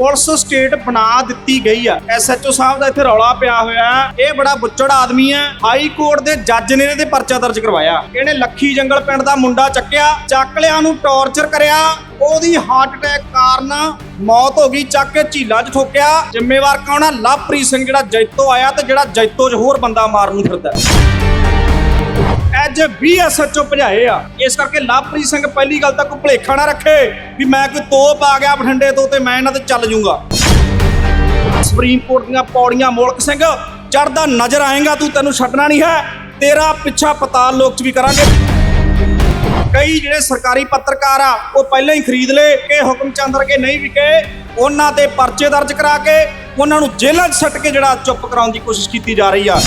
Police state ਬਣਾ ਦਿੱਤੀ ਗਈ ਆ। ਐਸਐਚਓ ਸਾਹਿਬ ਦਾ ਇੱਥੇ ਰੌਲਾ ਪਿਆ ਹੋਇਆ ਇਹ ਬੜਾ ਬੁੱਚੜ ਆਦਮੀ ਹੈ ਹਾਈ ਕੋਰਟ ਦੇ ਜੱਜ ਨੇ ਇਹਦੇ ਪਰਚਾ ਦਰਜ ਕਰਵਾਇਆ। ਇਹਨੇ ਲੱਖੀ ਜੰਗਲ ਪਿੰਡ ਦਾ ਮੁੰਡਾ ਚੱਕਿਆ, ਚੱਕ ਲਿਆ ਨੂੰ ਟੌਰਚਰ ਕਰਿਆ। ਉਹਦੀ ਹਾਰਟ ਅਟੈਕ ਕਾਰਨ ਮੌਤ ਹੋ ਗਈ, ਚੱਕ ਕੇ ਝੀਲਾਂ 'ਚ ਠੋਕਿਆ। ਜ਼ਿੰਮੇਵਾਰ ਕੌਣ ਆ? ਲਵਪ੍ਰੀਤ ਸਿੰਘ ਜਿਹੜਾ ਜੈਤੋ ਆਇਆ ਤੇ ਜਿਹੜਾ ਜੈਤੋ 'ਚ ਹੋਰ ਬੰਦਾ ਮਾਰਨ ਨੂੰ ਫਿਰਦਾ। ਅੱਜ 20 ਐਸਐਚਓ ਭਜਾਏ ਆ। ਇਸ ਕਰਕੇ ਲਵਪ੍ਰੀਤ ਸਿੰਘ ਪਹਿਲੀ ਗੱਲ ਤਾਂ ਕੋਈ ਭੁਲੇਖਾ ਨਾ ਰੱਖੇ ਵੀ ਮੈਂ ਕੋਈ ਤੋਪ ਆ ਗਿਆ ਬਠਿੰਡੇ ਤੋਂ ਤੇ ਮੈਂ ਇਹਨਾਂ ਤੇ ਚੱਲ ਜਾਊਂਗਾ ਸੁਪਰੀਮ ਕੋਰਟ ਦੀਆਂ ਪੌੜੀਆਂ ਮੋਲਕ ਸਿੰਘ ਚੜਦਾ ਨਜ਼ਰ ਆਏਗਾ, ਤੂੰ ਤੈਨੂੰ ਛੱਡਣਾ ਨਹੀਂ ਹੈ, ਤੇਰਾ ਪਿੱਛਾ ਪਤਾਲ ਲੋਕ ਚ ਵੀ ਕਰਾਂਗੇ। ਕਈ ਜਿਹੜੇ ਸਰਕਾਰੀ ਪੱਤਰਕਾਰ ਆ, ਉਹ ਪਹਿਲਾਂ ਹੀ ਖਰੀਦ ਲਏ, ਕਿ ਹੁਕਮ ਚੰਦ ਵਰਗੇ ਨਹੀਂ ਵਿਕੇ, ਉਹਨਾਂ ਤੇ ਪਰਚੇ ਦਰਜ ਕਰਾ ਕੇ, ਉਹਨਾਂ ਨੂੰ ਜੇਲ੍ਹਾਂ 'ਚ ਸੱਟ ਕੇ ਜਿਹੜਾ ਚੁੱਪ ਕਰਾਉਣ ਦੀ ਕੋਸ਼ਿਸ਼ ਕੀਤੀ ਜਾ ਰਹੀ ਆ।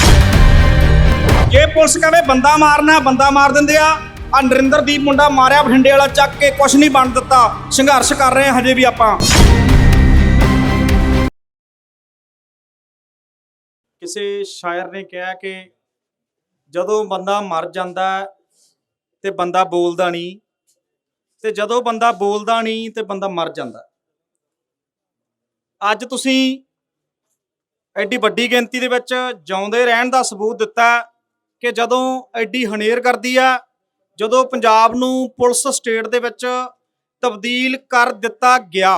ਜੇ ਪੁਲਿਸ ਕਹੇ ਬੰਦਾ ਮਾਰਨਾ, ਬੰਦਾ ਮਾਰ ਦਿੰਦੇ ਆ। ਆ ਨਰਿੰਦਰਦੀਪ ਮੁੰਡਾ ਮਾਰਿਆ, ਬਠਿੰਡੇ ਵਾਲਾ ਚੱਕ ਕੇ ਕੁਛ ਨਹੀਂ ਬਣ ਦਿੱਤਾ। ਸੰਘਰਸ਼ ਕਰ ਰਹੇ ਹਜੇ ਵੀ ਆਪਾਂ। ਕਿਸੇ ਸ਼ਾਇਰ ਨੇ ਕਿਹਾ ਕਿ ਜਦੋਂ ਬੰਦਾ ਮਰ ਜਾਂਦਾ ਤੇ ਬੰਦਾ ਬੋਲਦਾ ਨਹੀਂ, ਤੇ ਜਦੋਂ ਬੰਦਾ ਬੋਲਦਾ ਨਹੀਂ ਤੇ ਬੰਦਾ ਮਰ ਜਾਂਦਾ। ਅੱਜ ਤੁਸੀਂ ਐਡੀ ਵੱਡੀ ਗਿਣਤੀ ਦੇ ਵਿੱਚ ਜਿਉਂਦੇ ਰਹਿਣ ਦਾ ਸਬੂਤ ਦਿੱਤਾ। ਕਿ ਜਦੋਂ ਐਡੀ ਹਨੇਰ ਕਰਦੀ ਆ, ਜਦੋਂ ਪੰਜਾਬ ਨੂੰ ਪੁਲਿਸ ਸਟੇਟ ਦੇ ਵਿੱਚ ਤਬਦੀਲ ਕਰ ਦਿੱਤਾ ਗਿਆ।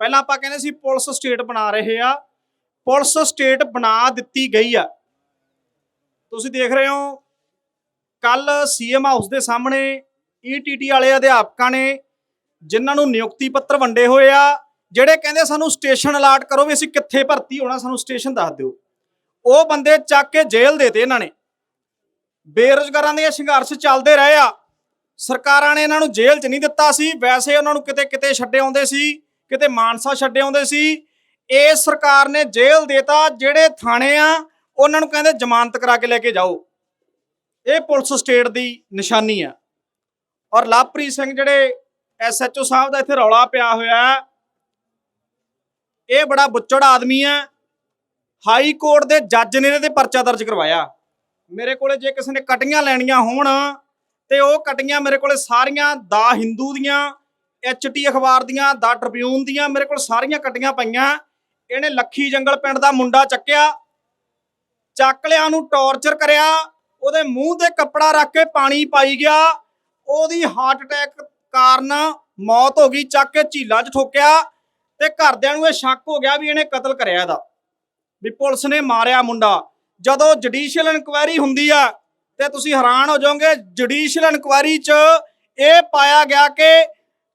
ਪਹਿਲਾਂ ਆਪਾਂ ਕਹਿੰਦੇ ਸੀ ਪੁਲਿਸ ਸਟੇਟ ਬਣਾ ਰਹੇ ਆ, ਪੁਲਿਸ ਸਟੇਟ ਬਣਾ ਦਿੱਤੀ ਗਈ ਆ। ਤੁਸੀਂ ਦੇਖ ਰਹੇ ਹੋ ਕੱਲ ਸੀਐਮ ਹਾਊਸ ਦੇ ਸਾਹਮਣੇ ਈਟੀਟੀ ਵਾਲੇ ਅਧਿਆਪਕਾਂ ਨੇ ਜਿਨ੍ਹਾਂ ਨੂੰ ਨਿਯੁਕਤੀ ਪੱਤਰ ਵੰਡੇ ਹੋਏ ਆ, ਜਿਹੜੇ ਕਹਿੰਦੇ ਸਾਨੂੰ ਸਟੇਸ਼ਨ ਅਲਾਟ ਕਰੋ ਵੀ ਅਸੀਂ ਕਿੱਥੇ ਭਰਤੀ ਹੋਣਾ, ਸਾਨੂੰ ਸਟੇਸ਼ਨ ਦੱਸ ਦਿਓ। ਉਹ ਬੰਦੇ ਚੱਕ ਕੇ ਜੇਲ੍ਹ ਦੇਤੇ ਇਹਨਾਂ ਨੇ। ਬੇਰੁਜ਼ਗਾਰਾਂ ਦੇ ਸੰਘਰਸ਼ ਚੱਲਦੇ ਰਹੇ ਆ। ਸਰਕਾਰਾਂ ਨੇ ਇਹਨਾਂ ਨੂੰ ਜੇਲ੍ਹ 'ਚ ਨਹੀਂ ਦਿੱਤਾ ਸੀ। ਵੈਸੇ ਉਹਨਾਂ ਨੂੰ ਕਿਤੇ ਕਿਤੇ ਛੱਡੇ ਆਉਂਦੇ ਸੀ, ਕਿਤੇ ਮਾਨਸਾ ਛੱਡੇ ਆਉਂਦੇ ਸੀ। ਇਹ ਸਰਕਾਰ ਨੇ ਜੇਲ੍ਹ ਦੇਤਾ, ਜਿਹੜੇ ਥਾਣੇ ਆ, ਉਹਨਾਂ ਨੂੰ ਕਹਿੰਦੇ ਜ਼ਮਾਨਤ ਕਰਾ ਕੇ ਲੈ ਕੇ ਜਾਓ। ਇਹ ਪੁਲਿਸ ਸਟੇਟ ਦੀ ਨਿਸ਼ਾਨੀ ਆ। ਔਰ ਲਵਪ੍ਰੀਤ ਸਿੰਘ ਜਿਹੜੇ ਐਸਐਚਓ ਸਾਹਿਬ ਦਾ ਇੱਥੇ ਰੌਲਾ ਪਿਆ ਹੋਇਆ ਹੈ, ਇਹ ਬੜਾ ਬੁੱਚੜ ਆਦਮੀ ਆ ਹਾਈ ਕੋਰਟ ਦੇ ਜੱਜ ਨੇ ਇਹਦੇ ਤੇ ਪਰਚਾ ਦਰਜ ਕਰਵਾਇਆ। ਮੇਰੇ ਕੋਲੇ ਜੇ ਕਿਸੇ ਨੇ ਕਟੀਆਂ ਲੈਣੀਆਂ ਹੋਣ ਤੇ ਉਹ ਕਟੀਆਂ ਮੇਰੇ ਕੋਲੇ ਸਾਰੀਆਂ ਦਾ ਹਿੰਦੂ ਦੀਆਂ ਐਚਟੀ ਅਖਬਾਰ ਦੀਆਂ, ਦਾ ਟ੍ਰਿਬਿਊਨ ਦੀਆਂ, ਮੇਰੇ ਕੋਲ ਸਾਰੀਆਂ ਕਟੀਆਂ ਪਈਆਂ। ਇਹਨੇ ਲੱਖੀ ਜੰਗਲ ਪਿੰਡ ਦਾ ਮੁੰਡਾ ਚੱਕਿਆ, ਚੱਕ ਲਿਆ ਨੂੰ ਟੌਰਚਰ ਕਰਿਆ, ਉਹਦੇ ਮੂੰਹ ਤੇ ਕੱਪੜਾ ਰੱਖ ਕੇ ਪਾਣੀ ਪਾਈ ਗਿਆ। ਉਹਦੀ ਹਾਰਟ ਅਟੈਕ ਕਾਰਨ ਮੌਤ ਹੋ ਗਈ, ਚੱਕ ਕੇ ਝੀਲਾਂ 'ਚ ਠੋਕਿਆ ਤੇ ਘਰਦਿਆਂ ਨੂੰ ਇਹ ਸ਼ੱਕ ਹੋ ਗਿਆ ਵੀ ਇਹਨੇ ਕਤਲ ਕਰਿਆ ਇਹਦਾ। ਵੀ ਪੁਲਿਸ ਨੇ ਮਾਰਿਆ ਮੁੰਡਾ। ਜਦੋਂ ਜੁਡੀਸ਼ੀਅਲ ਇਨਕੁਆਇਰੀ ਹੁੰਦੀ ਆ, ਤੇ ਤੁਸੀਂ ਹੈਰਾਨ ਹੋ ਜਾਓਗੇ ਜੁਡੀਸ਼ੀਅਲ ਇਨਕੁਆਇਰੀ 'ਚ ਇਹ ਪਾਇਆ ਗਿਆ ਕਿ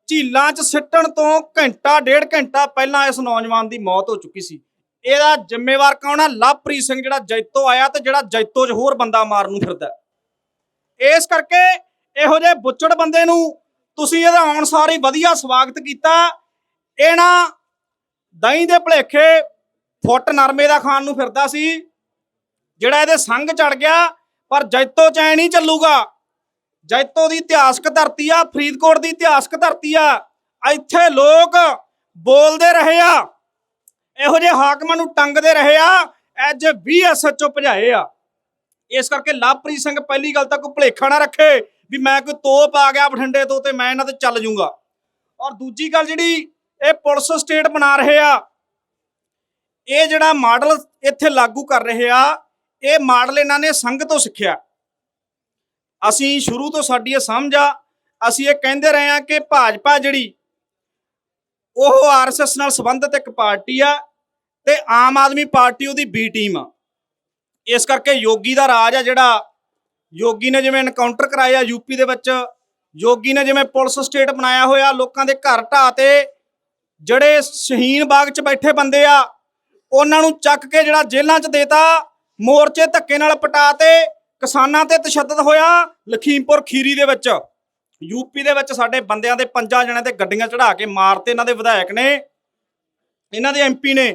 ਝੀਲਾਂ 'ਚ ਸਿੱਟਣ ਤੋਂ ਘੰਟਾ, ਡੇਢ ਘੰਟਾ ਪਹਿਲਾਂ ਇਸ ਨੌਜਵਾਨ ਦੀ ਮੌਤ ਹੋ ਚੁੱਕੀ ਸੀ। ਇਹਦਾ ਜ਼ਿੰਮੇਵਾਰ ਕੌਣ ਆ? ਲਵਪ੍ਰੀਤ ਸਿੰਘ, ਜਿਹੜਾ ਜੈਤੋ ਆਇਆ ਤੇ ਜਿਹੜਾ ਜੈਤੋ 'ਚ ਹੋਰ ਬੰਦਾ ਮਾਰਨ ਨੂੰ ਫਿਰਦਾ। ਇਸ ਕਰਕੇ ਇਹੋ ਜਿਹੇ ਬੁੱਚੜ ਬੰਦੇ ਨੂੰ ਤੁਸੀਂ ਇਹਦਾ ਆਉਣ ਸਾਰ ਹੀ ਵਧੀਆ ਸਵਾਗਤ ਕੀਤਾ। ਇਹਨਾਂ ਦਹੀਂ ਦੇ ਭਲੇਖੇ ਫੁੱਟ ਨਰਮੇ ਦਾ ਖਾਣ ਨੂੰ ਫਿਰਦਾ ਸੀ। ਜਿਹੜਾ ਇਹਦੇ ਸੰਗ ਚੜ ਗਿਆ, ਪਰ ਜੈਤੋ ਚ ਐ ਨਹੀਂ ਚੱਲੂਗਾ। ਜੈਤੋ ਦੀ ਇਤਿਹਾਸਕ ਧਰਤੀ ਆ, ਫਰੀਦਕੋਟ ਦੀ ਇਤਿਹਾਸਕ ਧਰਤੀ ਆ। ਇੱਥੇ ਲੋਕ ਬੋਲਦੇ ਰਹੇ ਆ। ਇਹੋ ਜਿਹੇ ਹਾਕਮਾਂ ਨੂੰ ਟੰਗਦੇ ਰਹੇ ਆ ਅੱਜ 20 ਐਸਐਚਓ ਭਜਾਏ ਆ। ਇਸ ਕਰਕੇ ਲਵਪ੍ਰੀਤ ਸਿੰਘ ਪਹਿਲੀ ਗੱਲ ਤਾਂ ਕੋਈ ਭੁਲੇਖਾ ਨਾ ਰੱਖੇ ਵੀ ਮੈਂ ਕੋਈ ਤੋਪ ਆ ਗਿਆ ਬਠਿੰਡੇ ਤੋਂ ਤੇ ਮੈਂ ਇਹਨਾਂ ਤੇ ਚੱਲ ਜਾਊਂਗਾ ਔਰ ਦੂਜੀ ਗੱਲ ਜਿਹੜੀ ਇਹ ਪੁਲਿਸ ਸਟੇਟ ਬਣਾ ਰਹੇ ਆ, ਇਹ ਜਿਹੜਾ ਮਾਡਲ ਇੱਥੇ ਲਾਗੂ ਕਰ ਰਹੇ ਆ ਇਹ ਮਾਡਲ ਇਹਨਾਂ ਨੇ ਸੰਘ ਤੋਂ ਸਿੱਖਿਆ। ਅਸੀਂ ਸ਼ੁਰੂ ਤੋਂ ਸਾਡੀ ਇਹ ਸਮਝ ਆ, ਅਸੀਂ ਇਹ ਕਹਿੰਦੇ ਰਹੇ ਆ ਕਿ ਭਾਜਪਾ ਜਿਹੜੀ, ਉਹ ਆਰਐਸਐਸ ਨਾਲ ਸੰਬੰਧਿਤ ਇੱਕ ਪਾਰਟੀ ਆ ਤੇ ਆਮ ਆਦਮੀ ਪਾਰਟੀ ਉਹਦੀ ਬੀ ਟੀਮ ਆ। ਇਸ ਕਰਕੇ ਯੋਗੀ ਦਾ ਰਾਜ ਆ ਜਿਹੜਾ, ਯੋਗੀ ਨੇ ਜਿਵੇਂ ਐਨਕਾਊਂਟਰ ਕਰਾਇਆ ਯੂਪੀ ਦੇ ਵਿੱਚ, ਯੋਗੀ ਨੇ ਜਿਵੇਂ ਪੁਲਿਸ ਸਟੇਟ ਬਣਾਇਆ ਹੋਇਆ, ਲੋਕਾਂ ਦੇ ਘਰ ਢਾਹ ਤੇ ਜਿਹੜੇ ਸ਼ਹੀਨ ਬਾਗ 'ਚ ਬੈਠੇ ਬੰਦੇ ਆ, ਉਹਨਾਂ ਨੂੰ ਚੱਕ ਕੇ ਜਿਹੜਾ ਜੇਲ੍ਹਾਂ 'ਚ ਦੇਤਾ ਮੋਰਚੇ ਧੱਕੇ ਨਾਲ ਪਟਾ ਤੇ ਕਿਸਾਨਾਂ ਤੇ ਤਸ਼ੱਦਦ ਹੋਇਆ ਲਖੀਮਪੁਰ ਖੀਰੀ ਦੇ ਵਿੱਚ। ਯੂਪੀ ਦੇ ਵਿੱਚ ਸਾਡੇ ਬੰਦਿਆਂ ਦੇ ਪੰਜਾਂ ਜਣਿਆਂ ਤੇ ਗੱਡੀਆਂ ਚੜਾ ਕੇ ਮਾਰਤੇ ਇਹਨਾਂ ਦੇ ਵਿਧਾਇਕ ਨੇ, ਇਹਨਾਂ ਦੇ ਐਮਪੀ ਨੇ।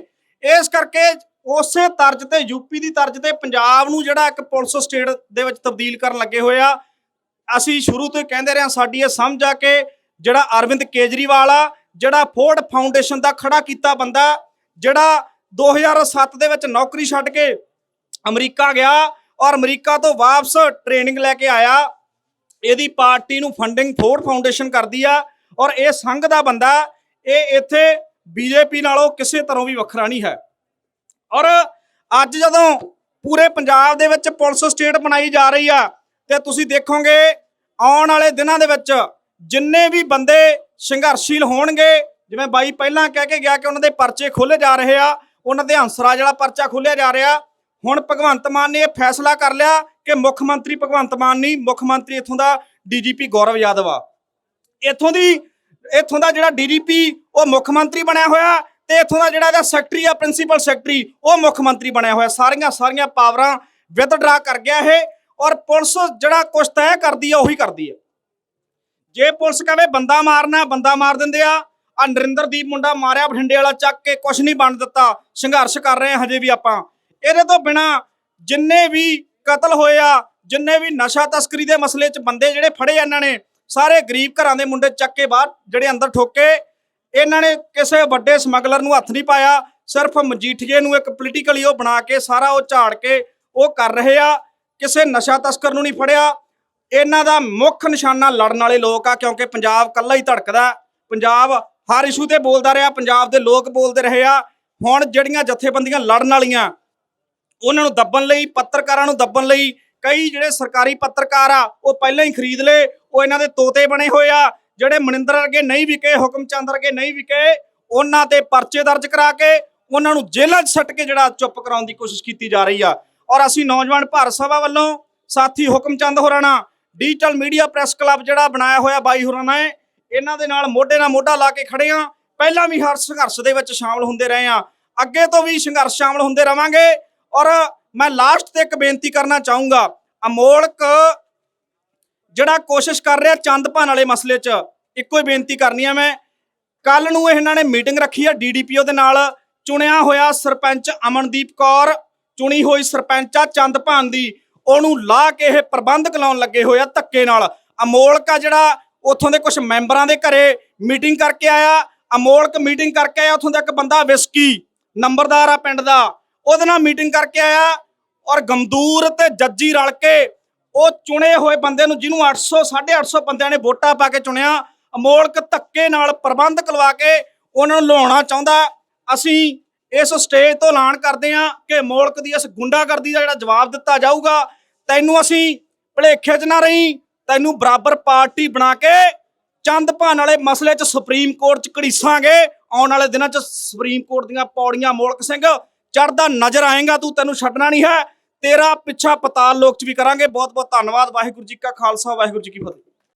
ਇਸ ਕਰਕੇ ਉਸੇ ਤਰਜ਼ ਤੇ ਯੂਪੀ ਦੀ ਤਰਜ਼ ਤੇ ਪੰਜਾਬ ਨੂੰ ਜਿਹੜਾ ਇੱਕ ਪੁਲਿਸ ਸਟੇਟ ਦੇ ਵਿੱਚ ਤਬਦੀਲ ਕਰਨ ਲੱਗੇ ਹੋਏ ਆ। ਅਸੀਂ ਸ਼ੁਰੂ ਤੋਂ ਹੀ ਕਹਿੰਦੇ ਰਹੇ ਹਾਂ, ਸਾਡੀ ਇਹ ਸਮਝ ਆ ਕੇ ਜਿਹੜਾ ਅਰਵਿੰਦ ਕੇਜਰੀਵਾਲ ਆ, ਜਿਹੜਾ ਫੋਰਡ ਫਾਊਂਡੇਸ਼ਨ ਦਾ ਖੜਾ ਕੀਤਾ ਬੰਦਾ, ਜਿਹੜਾ 2007 ਦੇ ਵਿੱਚ ਨੌਕਰੀ ਛੱਡ ਕੇ ਅਮਰੀਕਾ ਗਿਆ ਔਰ ਅਮਰੀਕਾ ਤੋਂ ਵਾਪਸ ਟ੍ਰੇਨਿੰਗ ਲੈ ਕੇ ਆਇਆ। ਇਹਦੀ ਪਾਰਟੀ ਨੂੰ ਫੰਡਿੰਗ ਫੋਰਡ ਫਾਊਂਡੇਸ਼ਨ ਕਰਦੀ ਆ ਔਰ ਇਹ ਸੰਘ ਦਾ ਬੰਦਾ, ਇਹ ਇੱਥੇ ਬੀਜੇਪੀ ਨਾਲੋਂ ਕਿਸੇ ਤਰ੍ਹਾਂ ਵੀ ਵੱਖਰਾ ਨਹੀਂ ਹੈ। ਔਰ ਅੱਜ ਜਦੋਂ ਪੂਰੇ ਪੰਜਾਬ ਦੇ ਵਿੱਚ ਪੁਲਿਸ ਸਟੇਟ ਬਣਾਈ ਜਾ ਰਹੀ ਆ, ਤੇ ਤੁਸੀਂ ਦੇਖੋਗੇ ਆਉਣ ਵਾਲੇ ਦਿਨਾਂ ਦੇ ਵਿੱਚ ਜਿੰਨੇ ਵੀ ਬੰਦੇ ਸੰਘਰਸ਼ੀਲ ਹੋਣਗੇ, ਜਿਵੇਂ ਬਾਈ ਪਹਿਲਾਂ ਕਹਿ ਕੇ ਗਿਆ ਕਿ ਉਹਨਾਂ ਦੇ ਪਰਚੇ ਖੋਲੇ ਜਾ ਰਹੇ ਆ, ਉਹਨਾਂ ਦੇ ਹੰਸਰਾ ਜਿਹੜਾ ਪਰਚਾ ਖੋਲਿਆ ਜਾ ਰਿਹਾ ਹੁਣ ਭਗਵੰਤ ਮਾਨ ਨੇ ਇਹ ਫੈਸਲਾ ਕਰ ਲਿਆ ਕਿ ਮੁੱਖ ਮੰਤਰੀ ਭਗਵੰਤ ਮਾਨ ਨਹੀਂ, ਮੁੱਖ ਮੰਤਰੀ ਇੱਥੋਂ ਦਾ ਡੀਜੀਪੀ ਗੌਰਵ ਯਾਦਵ ਆ। ਇੱਥੋਂ ਦੀ, ਇੱਥੋਂ ਦਾ ਜਿਹੜਾ ਡੀਜੀਪੀ, ਉਹ ਮੁੱਖ ਮੰਤਰੀ ਬਣਿਆ ਹੋਇਆ ਤੇ ਇੱਥੋਂ ਦਾ ਜਿਹੜਾ ਇਹਦਾ ਸੈਕਟਰੀ ਆ, ਪ੍ਰਿੰਸੀਪਲ ਸੈਕਟਰੀ, ਉਹ ਮੁੱਖ ਮੰਤਰੀ ਬਣਿਆ ਹੋਇਆ। ਸਾਰੀਆਂ ਸਾਰੀਆਂ ਪਾਵਰਾਂ ਵਿਦਡਰਾ ਕਰ ਗਿਆ ਇਹ ਔਰ ਪੁਲਿਸ ਜਿਹੜਾ ਕੁਛ ਤੈਅ ਕਰਦੀ ਆ, ਉਹੀ ਕਰਦੀ ਆ। ਜੇ ਪੁਲਿਸ ਕਹੇ ਬੰਦਾ ਮਾਰਨਾ, ਬੰਦਾ ਮਾਰ ਦਿੰਦੇ ਆ। ਆ ਨਰਿੰਦਰਦੀਪ ਮੁੰਡਾ ਮਾਰਿਆ, ਬਠਿੰਡੇ ਵਾਲਾ ਚੱਕ ਕੇ ਕੁਛ ਨਹੀਂ ਬਣ ਦਿੱਤਾ। ਸੰਘਰਸ਼ ਕਰ ਰਹੇ ਹਜੇ ਵੀ ਆਪਾਂ। ਇਹਦੇ ਤੋਂ ਬਿਨਾ ਜਿੰਨੇ ਵੀ ਕਤਲ ਹੋਏ ਆ, ਜਿੰਨੇ ਵੀ ਨਸ਼ਾ ਤਸਕਰੀ ਦੇ ਮਸਲੇ 'ਚ ਬੰਦੇ ਜਿਹੜੇ ਫੜੇ ਇਹਨਾਂ ਨੇ, ਸਾਰੇ ਗਰੀਬ ਘਰਾਂ ਦੇ ਮੁੰਡੇ ਚੱਕ ਕੇ ਬਾਹਰ ਜਿਹੜੇ ਅੰਦਰ ਠੋਕੇ, ਇਹਨਾਂ ਨੇ ਕਿਸੇ ਵੱਡੇ ਸਮਗਲਰ ਨੂੰ ਹੱਥ ਨਹੀਂ ਪਾਇਆ, ਸਿਰਫ ਮਜੀਠੀਏ ਨੂੰ ਇੱਕ ਪੋਲੀਟੀਕਲੀ ਉਹ ਬਣਾ ਕੇ ਸਾਰਾ ਉਹ ਝਾੜ ਕੇ ਉਹ ਕਰ ਰਹੇ ਆ, ਕਿਸੇ ਨਸ਼ਾ ਤਸਕਰ ਨੂੰ ਨਹੀਂ ਫੜਿਆ। ਇਹਨਾਂ ਦਾ ਮੁੱਖ ਨਿਸ਼ਾਨਾ ਲੜਨ ਵਾਲੇ ਲੋਕ ਆ, ਕਿਉਂਕਿ ਪੰਜਾਬ ਕੱਲਾ ਹੀ ਧੜਕਦਾ। ਪੰਜਾਬ ਹਰ ਇਸ਼ੂ ਤੇ ਬੋਲਦਾ ਰਿਹਾ, ਪੰਜਾਬ ਦੇ ਲੋਕ ਬੋਲਦੇ ਰਹੇ ਆ। ਹੁਣ ਜਿਹੜੀਆਂ ਜਥੇਬੰਦੀਆਂ ਲੜਨ ਵਾਲੀਆਂ ਉਹਨਾਂ ਨੂੰ ਦੱਬਣ ਲਈ, ਪੱਤਰਕਾਰਾਂ ਨੂੰ ਦੱਬਣ ਲਈ, ਕਈ ਜਿਹੜੇ ਸਰਕਾਰੀ ਪੱਤਰਕਾਰ ਆ, ਉਹ ਪਹਿਲਾਂ ਹੀ ਖਰੀਦ ਲਏ, ਉਹ ਇਹਨਾਂ ਦੇ ਤੋਤੇ ਬਣੇ ਹੋਏ ਆ, ਜਿਹੜੇ ਮਨਿੰਦਰ ਵਰਗੇ ਨਹੀਂ ਵਿਕੇ ਹੁਕਮ ਚੰਦ ਵਰਗੇ ਨਹੀਂ ਵਿਕੇ, ਉਹਨਾਂ ਤੇ ਪਰਚੇ ਦਰਜ ਕਰਾ ਕੇ, ਉਹਨਾਂ ਨੂੰ ਜੇਲ੍ਹਾਂ 'ਚ ਸੱਟ ਕੇ ਜਿਹੜਾ ਚੁੱਪ ਕਰਾਉਣ ਦੀ ਕੋਸ਼ਿਸ਼ ਕੀਤੀ ਜਾ ਰਹੀ ਆ। ਔਰ ਅਸੀਂ ਨੌਜਵਾਨ ਭਾਰਤ ਸਭਾ ਵੱਲੋਂ ਸਾਥੀ ਹੁਕਮ ਚੰਦ ਹੋਰਾਂ ਡਿਜੀਟਲ ਮੀਡੀਆ ਪ੍ਰੈਸ ਕਲੱਬ ਜਿਹੜਾ ਬਣਾਇਆ ਹੋਇਆ ਬਾਈ ਹੋਰਾਂ ਨੇ ਇਹਨਾਂ ਦੇ ਨਾਲ ਮੋਢੇ ਨਾਲ ਮੋਢਾ ਲਾ ਕੇ ਖੜੇ ਆ। ਪਹਿਲਾਂ ਵੀ ਹਰ ਸੰਘਰਸ਼ ਦੇ ਵਿੱਚ ਸ਼ਾਮਲ ਹੁੰਦੇ ਰਹੇ ਆ। ਅੱਗੇ ਤੋਂ ਵੀ ਸੰਘਰਸ਼ ਸ਼ਾਮਲ ਹੁੰਦੇ ਰਵਾਂਗੇ। ਔਰ ਮੈਂ ਲਾਸਟ ਤੇ ਇੱਕ ਬੇਨਤੀ ਕਰਨਾ ਚਾਹੂੰਗਾ, ਅਮੋਲਕ ਜਿਹੜਾ ਕੋਸ਼ਿਸ਼ ਕਰ ਰਿਹਾ ਚੰਦਪਾਨ ਵਾਲੇ ਮਸਲੇ 'ਚ, ਇੱਕੋ ਹੀ ਬੇਨਤੀ ਕਰਨੀ ਆ ਮੈਂ। ਕੱਲ ਨੂੰ ਇਹਨਾਂ ਨੇ ਮੀਟਿੰਗ ਰੱਖੀ ਆ ਡੀਡੀਪੀਓ ਦੇ ਨਾਲ, ਚੁਣਿਆ ਹੋਇਆ ਸਰਪੰਚ ਅਮਨਦੀਪ ਕੌਰ, ਚੁਣੀ ਹੋਈ ਸਰਪੰਚ ਆ ਚੰਦਪਾਨ ਦੀ, ਉਹਨੂੰ ਲਾ ਕੇ ਇਹ ਪ੍ਰਬੰਧਕ ਲਾਉਣ ਲੱਗੇ ਹੋਏ ਆ ਧੱਕੇ ਨਾਲ। ਅਮੋਲਕ ਆ ਜਿਹੜਾ ਉੱਥੋਂ ਦੇ ਕੁਝ ਮੈਂਬਰਾਂ ਦੇ ਘਰੇ ਮੀਟਿੰਗ ਕਰਕੇ ਆਇਆ, ਅਮੋਲਕ ਮੀਟਿੰਗ ਕਰਕੇ ਆਇਆ, ਉੱਥੋਂ ਦਾ ਇੱਕ ਬੰਦਾ ਵਿਸਕੀ, ਨੰਬਰਦਾਰ ਆ ਪਿੰਡ ਦਾ। ਉਹਦੇ ਨਾਲ ਮੀਟਿੰਗ ਕਰਕੇ ਆਇਆ ਔਰ ਗਮਦੂਰ ਤੇ ਜੱਜੀ ਰਲ ਕੇ ਉਹ ਚੁਣੇ ਹੋਏ ਬੰਦੇ ਨੂੰ ਜਿਹਨੂੰ 800 850 ਬੰਦਿਆਂ ਨੇ ਵੋਟਾਂ ਪਾ ਕੇ ਚੁਣਿਆ, ਅਮੋਲਕ ਧੱਕੇ ਨਾਲ ਪ੍ਰਬੰਧ ਕਰਵਾ ਕੇ ਉਹਨਾਂ ਨੂੰ ਲਾਉਣਾ ਚਾਹੁੰਦਾ। ਅਸੀਂ ਇਸ ਸਟੇਜ ਤੋਂ ਐਲਾਨ ਕਰਦੇ ਹਾਂ ਕਿ ਮੋਲਕ ਦੀ ਇਸ ਗੁੰਡਾਗਰਦੀ ਦਾ ਜਿਹੜਾ ਜਵਾਬ ਦਿੱਤਾ ਜਾਊਗਾ, ਤੈਨੂੰ ਅਸੀਂ ਭਲੇਖੇ 'ਚ ਨਾ ਰਹੀ, ਤੈਨੂੰ ਬਰਾਬਰ ਪਾਰਟੀ ਬਣਾ ਕੇ ਚੰਦ ਭਾਨ ਵਾਲੇ ਮਸਲੇ 'ਚ ਸੁਪਰੀਮ ਕੋਰਟ 'ਚ ਘੜੀਸਾਂਗੇ। ਆਉਣ ਵਾਲੇ ਦਿਨਾਂ 'ਚ ਸੁਪਰੀਮ ਕੋਰਟ ਦੀਆਂ ਪੌੜੀਆਂ ਮੋਲਕ ਸਿੰਘ ਚੜਦਾ ਨਜ਼ਰ ਆਏਗਾ, ਤੂੰ ਤੈਨੂੰ ਛੱਡਣਾ ਨਹੀਂ ਹੈ। ਤੇਰਾ ਪਿੱਛਾ ਪਤਾਲ ਲੋਕ 'ਚ ਵੀ ਕਰਾਂਗੇ। ਬਹੁਤ ਬਹੁਤ ਧੰਨਵਾਦ। ਵਾਹਿਗੁਰੂ ਜੀ ਕਾ ਖਾਲਸਾ, ਵਾਹਿਗੁਰੂ ਜੀ ਕੀ ਫਤਿਹ।